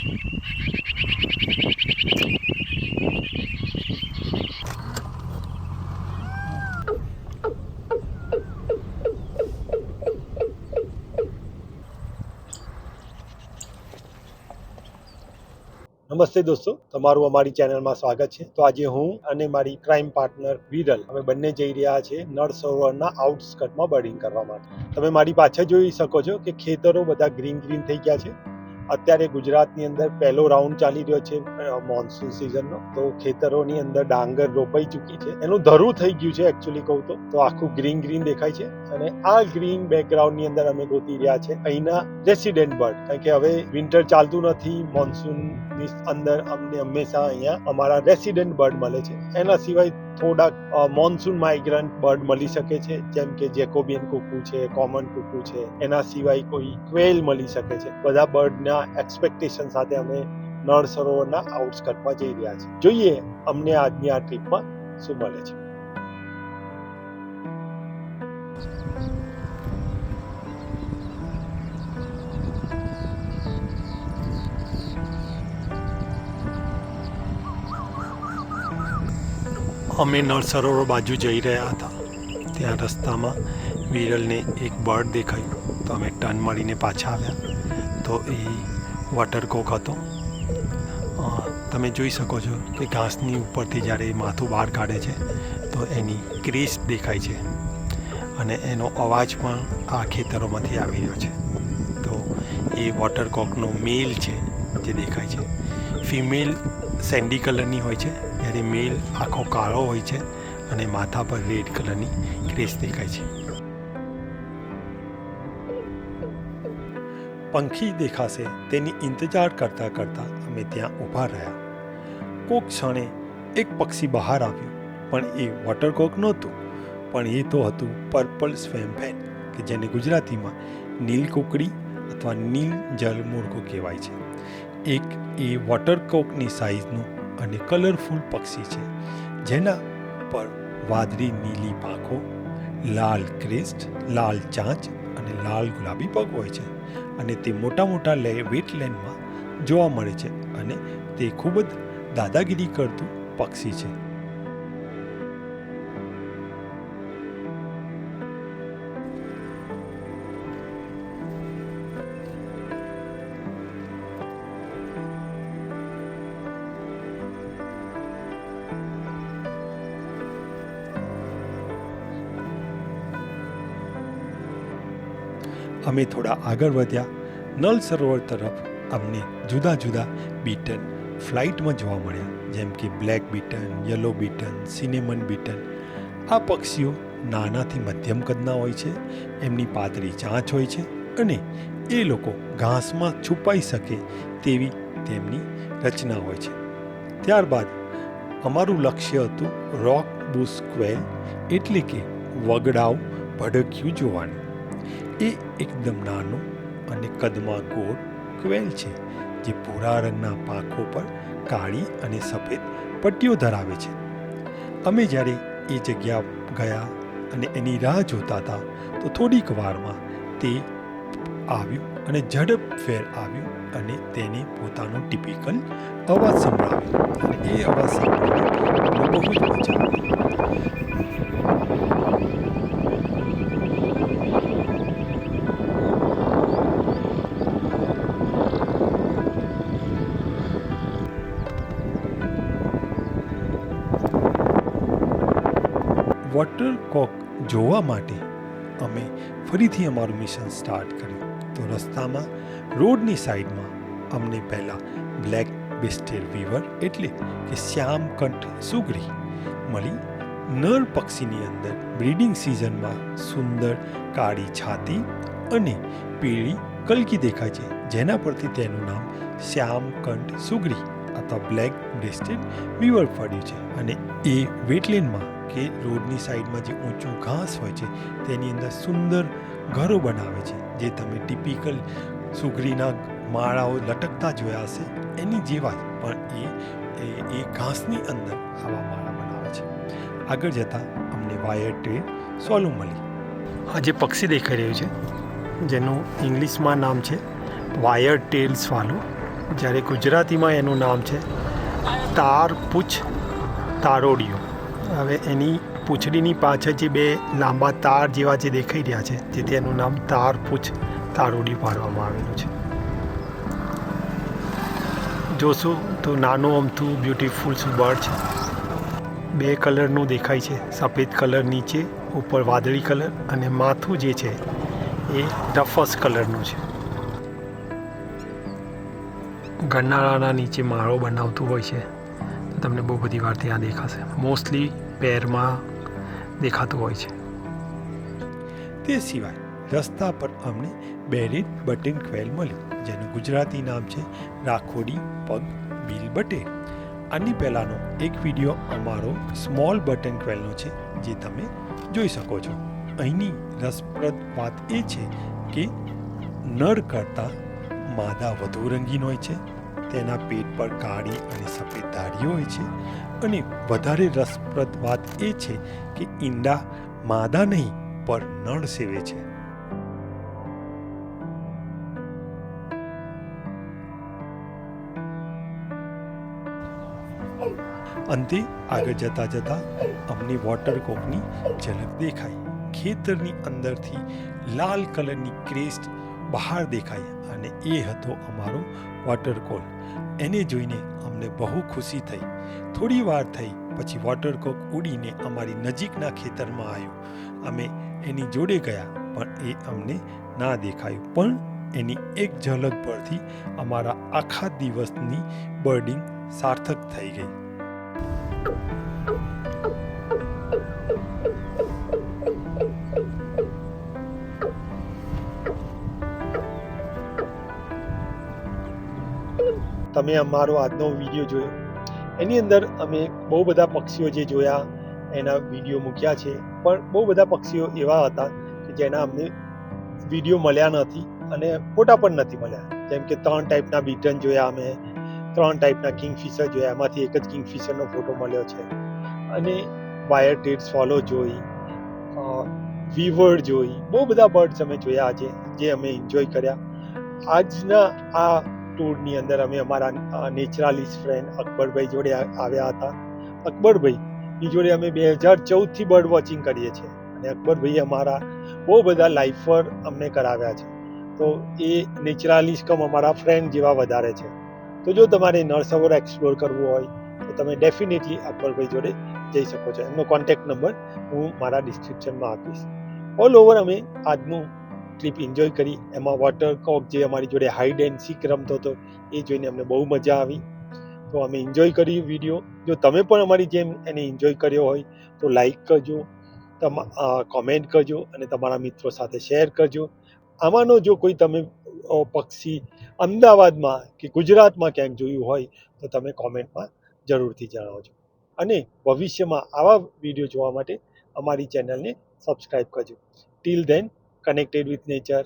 નમસ્તે દોસ્તો, તમારું અમારી ચેનલમાં સ્વાગત છે. તો આજે હું અને મારી ક્રાઇમ પાર્ટનર વિરલ, અમે બંને જઈ રહ્યા છે નળ સરોવરના આઉટસ્કટમાં બર્ડિંગ કરવા માટે. તમે મારી પાછળ જોઈ શકો છો કે ખેતરો બધા ગ્રીન ગ્રીન થઈ ગયા છે. અત્યારે ગુજરાતની અંદર પહેલો રાઉન્ડ ચાલી રહ્યો છે મોન્સૂન સિઝનનો તો ખેતરોની અંદર ડાંગર રોપાઈ ચૂકી છે. એનું ધરું થઈ ગયું છે એકચ્યુઅલી કહું તો. તો આખું ગ્રીન ગ્રીન દેખાય છે. અને આ ગ્રીન બેકગ્રાઉન્ડની અંદર અમે ગોતી રહ્યા છે અહીંના રેસિડેન્ટ બર્ડ કારણ કે હવે વિન્ટર ચાલતું નથી મોન્સૂનની અંદર અમને હંમેશા અહીંયા અમારા રેસિડેન્ટ બર્ડ મળે છે. એના સિવાય થોડાક મોન્સૂન માઇગ્રન્ટ બર્ડ મળી શકે છે, જેમ કે જેકોબિયન કુકુ છે કોમન કુકુ છે, એના સિવાય કોઈ ક્વેલ મળી શકે છે. બધા બર્ડના એક્સપેક્ટેશન સાથે અમે નળ સરોવરના આઉટસ્કટમાં જઈ રહ્યા છીએ. જોઈએ અમને આજની આ ટ્રીપમાં શું મળે છે. અમે નળ સરોવર બાજુ જઈ રહ્યા હતા. ત્યાં રસ્તામાં વિરલને એક બર્ડ દેખાયું. તો અમે ટર્ન મારીને પાછા આવ્યા. તો એ વોટરકોક હતો. તમે જોઈ શકો છો કે ઘાસની ઉપરથી જ્યારે એ માથું બહાર કાઢે છે, તો એની ક્રિસ્પ દેખાય છે. અને એનો અવાજ પણ આ ખેતરોમાંથી આવી રહ્યો છે. તો એ વોટરકોકનો મેલ છે જે દેખાય છે. ફિમેલ સેન્ડી કલરની હોય છે. જ્યારે મેલ આખો કાળો હોય છે અને માથા પર રેડ કલરની ક્રેસ દેખાય છે. પંખી દેખાશે તેની ઇંતજાર કરતાં કરતાં અમે ત્યાં ઊભા રહ્યા. કોક ક્ષણે એક પક્ષી બહાર આવ્યું, પણ એ વોટરકોક નહોતું, પણ એ તો હતું પર્પલ સ્વેમ્પેન કે જેને ગુજરાતીમાં નીલ કુકડી અથવા નીલ જલ મુર્ગો કહેવાય છે. એક એ વોટરકોકની સાઇઝનું અને કલરફુલ પક્ષી છે. જેના પર વાદળી, નીલી પાંખો, લાલ ક્રેસ્ટ, લાલ ચાંચ અને લાલ ગુલાબી પગ હોય છે. અને તે મોટા મોટા લે, વેટલેન્ડમાં જોવા મળે છે અને તે ખૂબ જ દાદાગીરી કરતું પક્ષી છે. અમે થોડા આગળ વધ્યા. નલ સરોવર તરફ અમને જુદા જુદા બીટન ફ્લાઇટમાં જોવા મળ્યા. જેમ કે black bittern yellow bittern cinnamon bittern આ પક્ષીઓ નાનાથી મધ્યમ કદના હોય છે, એમની પાતળી ચાંચ હોય છે અને એ લોકો ઘાસમાં છુપાઈ શકે તેવી તેમની રચના હોય છે. ત્યારબાદ અમારું લક્ષ્ય હતું રોક બુસ ક્વેલ એટલે કે વગડાવ ભડક્યું જોવાનું. એ એકદમ નાનું અને કદમાં ગોળ ક્વેલ છે, જે ભૂરા રંગના પાંખો પર કાળી અને સફેદ પટ્ટીઓ ધરાવે છે. અમે જ્યારે એ જગ્યા ગયા અને એની રાહ જોતા હતા, તો થોડીક વારમાં તે આવ્યું અને ઝડપભેર આવ્યું અને તેને પોતાનો ટિપિકલ અવાજ સંભળાવ્યો અને એ અવાજ સાંભળીને બહુ જ મજા વોટર કોક જોવા માટે અમે ફરીથી અમારું મિશન સ્ટાર્ટ કર્યું. તો રસ્તામાં, રોડની સાઈડમાં અમને પહેલાં બ્લેક બિસ્ટેર વીવર એટલે કે શ્યામકંઠ સુગરી મળી. નર પક્ષીની અંદર બ્રીડિંગ સિઝનમાં સુંદર કાળી છાતી અને પીળી કલકી દેખાય છે, જેના પરથી તેનું નામ શ્યામકંઠ સુગરી અથવા બ્લેક બ્રેસ્ટેડ બીવર પડ્યું છે. અને એ વેટલેન્ડમાં કે રોડની સાઈડમાં જે ઊંચું ઘાસ હોય છે, તેની અંદર સુંદર ઘરો બનાવે છે, જે તમે ટિપિકલ સુગરીના માળાઓ લટકતા જોયા હશે, એની જેવા જ. પણ એ એ ઘાસની અંદર આવા માળા બનાવે છે. આગળ જતાં અમને વાયર ટ્રે સોલું મળી. આ જે પક્ષી દેખાઈ રહ્યું છે, જેનું ઇંગ્લિશમાં નામ છે વાયર ટેલ સ્વાલો જ્યારે ગુજરાતીમાં એનું નામ છે, તાર પૂછ તારોડિયો. હવે એની પૂંછડીની પાછળ જે બે લાંબા તાર જેવા જે દેખાઈ રહ્યા છે તેથી એનું નામ તાર પૂછ તારોડિયું પાડવામાં આવેલું છે. જોશો તો નાનું, અમથું બ્યુટીફુલ બર્ડ છે. બે કલરનું દેખાય છે, સફેદ કલર નીચે, ઉપર વાદળી કલર અને માથું જે છે, એ ડફસ કલરનું છે. ગરનાળાના નીચે માળો બનાવતું હોય છે. તો તમને બહુ બધી વાર ત્યાં દેખાશે. મોસ્ટલી પેરમાં દેખાતું હોય છે. તે સિવાય રસ્તા પર અમને બેરેટ બટન ક્વેલ મળ્યું, જેનું ગુજરાતી નામ છે રાખોડી પગ બિલ બટેન. આની પહેલાંનો એક વીડિયો અમારો સ્મોલ બટન ક્વેલનો છે, જે તમે જોઈ શકો છો. અહીંની રસપ્રદ વાત એ છે કે નર કરતાં માદા વધુ રંગીન હોય છે, તેના પેટ પર કાળી અને સફેદ દાઢીઓ હોય છે અને વધારે રસપ્રદ વાત એ છે કે ઈંડા માદા નહીં પર નળ સેવે છે. અંતે આગળ જતા જતા અમને વોટરકોકની ઝલક દેખાઈ. ખેતરની અંદરથી લાલ કલરની ક્રેસ્ટ બહાર દેખાઈ. અને એ હતો અમારો વોટરકોલ એને જોઈને અમને બહુ ખુશી થઈ. થોડી વાર થઈ, પછી વોટરકોક ઉડીને અમારી નજીકના ખેતરમાં આવ્યો. અમે એની જોડે ગયા, પણ એ અમને ના દેખાયું. પણ એની એક ઝલક પરથી અમારા આખા દિવસની બર્ડિંગ સાર્થક થઈ ગઈ. તમે અમારો આજનો વીડિયો જોયો. એની અંદર અમે બહુ બધા પક્ષીઓ જે જોયા, એના વીડિયો મૂક્યા છે. પણ બહુ બધા પક્ષીઓ એવા હતા કે જેના અમને વીડિયો મળ્યા નથી અને ફોટા પણ નથી મળ્યા. જેમ કે ત્રણ ટાઈપના બીટન જોયા અમે, ત્રણ ટાઈપના કિંગફિશર જોયા. એમાંથી એક જ કિંગફિશરનો ફોટો મળ્યો છે. અને વાયર ટેડ સ્વોલો જોઈ વીવર જોઈ. બહુ બધા બર્ડ્સ અમે જોયા આજે, જે અમે એન્જોય કર્યા. આજના આ ટૂરની અંદર અમે અમારા નેચરાલિસ્ટ ફ્રેન્ડ અકબરભાઈ જોડે આવ્યા હતા. અકબરભાઈની જોડે અમે બે હજાર ચૌદથી બર્ડ વોચિંગ કરીએ છીએ. અને અકબરભાઈએ અમારા બહુ બધા લાઈફર અમને કરાવ્યા છે. તો એ નેચરાલિસ્ટ કમ અમારા ફ્રેન્ડ જેવા વધારે છે. તો જો તમારે નળસરોવર એક્સપ્લોર કરવું હોય, તો તમે ડેફિનેટલી અકબરભાઈ જોડે જઈ શકો છો. એમનો કોન્ટેક્ટ નંબર હું મારા ડિસ્ક્રિપ્શનમાં આપીશ. ઓલ ઓવર અમે આજનું ટ્રીપ એન્જોય કરી. એમાં વોટર કોક જે અમારી જોડે હાઈડ એન્ડ સીક રમતો હતો, એ જોઈને અમને બહુ મજા આવી. તો અમે એન્જોય કરી વીડિયો જો તમે પણ અમારી જેમ એને એન્જોય કર્યો હોય, તો લાઈક કરજો કોમેન્ટ કરજો અને તમારા મિત્રો સાથે શેર કરજો. આમાંનો જો કોઈ તમે પક્ષી અમદાવાદમાં કે ગુજરાતમાં ક્યાંક જોયું હોય, તો તમે કોમેન્ટમાં જરૂરથી જણાવજો. અને ભવિષ્યમાં આવા વીડિયો જોવા માટે અમારી ચેનલને સબસ્ક્રાઈબ કરજો. Till then connected with nature.